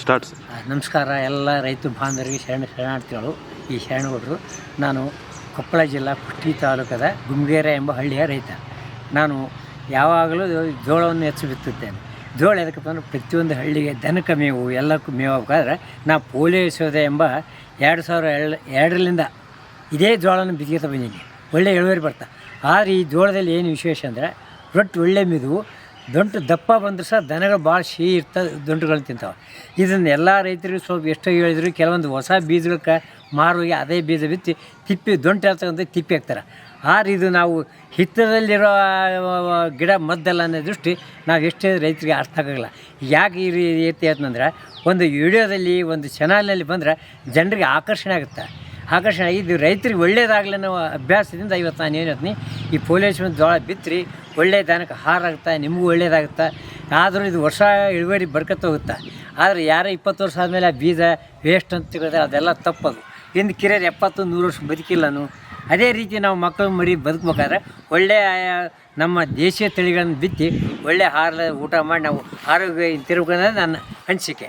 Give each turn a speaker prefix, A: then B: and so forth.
A: Start
B: ನಮಸ್ಕಾರ ಎಲ್ಲ ರೈತ ಬಾಂಧವರಿಗೆ ಶರಣ ಶರಣಾರ್ಥಿಗಳು, ಈ ಶರಣಗೌಡರು. ನಾನು ಕೊಪ್ಪಳ ಜಿಲ್ಲಾ ಕುಷ್ಟಿ ತಾಲೂಕದ ಗುಮ್ಗೇರೆ ಎಂಬ ಹಳ್ಳಿಯ ರೈತ. ನಾನು ಯಾವಾಗಲೂ ಜೋಳವನ್ನು ಹೆಚ್ಚು ಬಿತ್ತುತ್ತೇನೆ. ಜೋಳ ಎದಕ್ಕಪ್ಪ ಅಂದ್ರೆ ಪ್ರತಿಯೊಂದು ಹಳ್ಳಿಗೆ ದನಕ್ಕೆ ಮೇವು ಎಲ್ಲಕ್ಕೂ ಮೇವು ಬೇಕಾದ್ರೆ ನಾ ಪೋಲಿಯೋ ಸೋದೆ ಎಂಬ ಎರಡು ಸಾವಿರ ಎರಡು, ಎರಡರಿಂದ ಇದೇ ಜೋಳನ ಬಿತ್ತಿಗೆ ಬಂದೀನಿ ಒಳ್ಳೆ ಇಳುವರಿ ಬರ್ತಾ. ಆದರೆ ಈ ಜೋಳದಲ್ಲಿ ಏನು ವಿಶೇಷ ಅಂದರೆ ರೊಟ್ಟಿ ಒಳ್ಳೆ ಮಿದು ದೊಂಟು ದಪ್ಪ ಬಂದರೂ ಸಹ ದನಗಳು ಭಾಳ ಸಿಹಿ ಇರ್ತವೆ ದೊಂಟುಗಳು ತಿಂತಾವೆ. ಇದನ್ನು ಎಲ್ಲ ರೈತರಿಗೂ ಸ್ವಲ್ಪ ಎಷ್ಟೋ ಹೇಳಿದ್ರು, ಕೆಲವೊಂದು ಹೊಸ ಬೀಜಗಳಕ್ಕೆ ಮಾರೋಗಿ ಅದೇ ಬೀಜ ಬಿತ್ತಿ ತಿಪ್ಪಿ ದೊಂಟು ಹೇಳ್ತಕ್ಕಂಥ ತಿಪ್ಪಿ ಹಾಕ್ತಾರೆ. ಆದ್ರೆ ಇದು ನಾವು ಹಿತ್ತದಲ್ಲಿರೋ ಗಿಡ ಮದ್ದಲ್ಲ ಅನ್ನೋ ದೃಷ್ಟಿ ನಾವು ಎಷ್ಟೇ ರೈತರಿಗೆ ಅರ್ಥ ಆಗೋಲ್ಲ ಯಾಕೆ ಈ ರೀತಿ ಆಯ್ತಂದ್ರೆ ಒಂದು ವಿಡಿಯೋದಲ್ಲಿ, ಒಂದು ಚಾನಲ್ನಲ್ಲಿ ಬಂದರೆ ಜನರಿಗೆ ಆಕರ್ಷಣೆ ಆಗುತ್ತೆ. ಆಕರ್ಷಣೆ, ಇದು ರೈತರಿಗೆ ಒಳ್ಳೇದಾಗಲಿ ಅನ್ನೋ ಅಭ್ಯಾಸದಿಂದ ಇವತ್ತು ನಾನು ಏನು ಹೇಳ್ತೀನಿ, ಈ ಪೋಲಿಯೋ ಜೋಳ ಬಿತ್ತರಿ ಒಳ್ಳೆ ದನಕ್ಕೆ ಹಾರಾಗುತ್ತೆ ನಿಮಗೂ ಒಳ್ಳೆಯದಾಗುತ್ತೆ ಆದರೂ ಇದು ವರ್ಷ ಇಳುವರಿ ಬರ್ಕತ್ತ ಹೋಗುತ್ತೆ? ಆದರೆ ಯಾರೇ ಇಪ್ಪತ್ತು ವರ್ಷ ಆದಮೇಲೆ ಆ ಬೀಜ ವೇಸ್ಟ್ ಅಂತ ತಿಳಿದ್ರೆ ಅದೆಲ್ಲ ತಪ್ಪದು. ಇನ್ನು ಕಿರಿಯರು ಎಪ್ಪತ್ತು, ನೂರು ವರ್ಷ ಬದುಕಿಲ್ಲನು ಅದೇ ರೀತಿ ನಾವು ಮಕ್ಕಳು ಮರಿ ಬದುಕಬೇಕಾದ್ರೆ ಒಳ್ಳೆಯ ನಮ್ಮ ದೇಶೀಯ ತಳಿಗಳನ್ನು ಬಿತ್ತಿ ಒಳ್ಳೆಯ ಆಹಾರ ಊಟ ಮಾಡಿ ನಾವು ಆರೋಗ್ಯ ತಿರುಗ್ಕೊಳ್ಳೋದು ನನ್ನ ಅನಿಸಿಕೆ.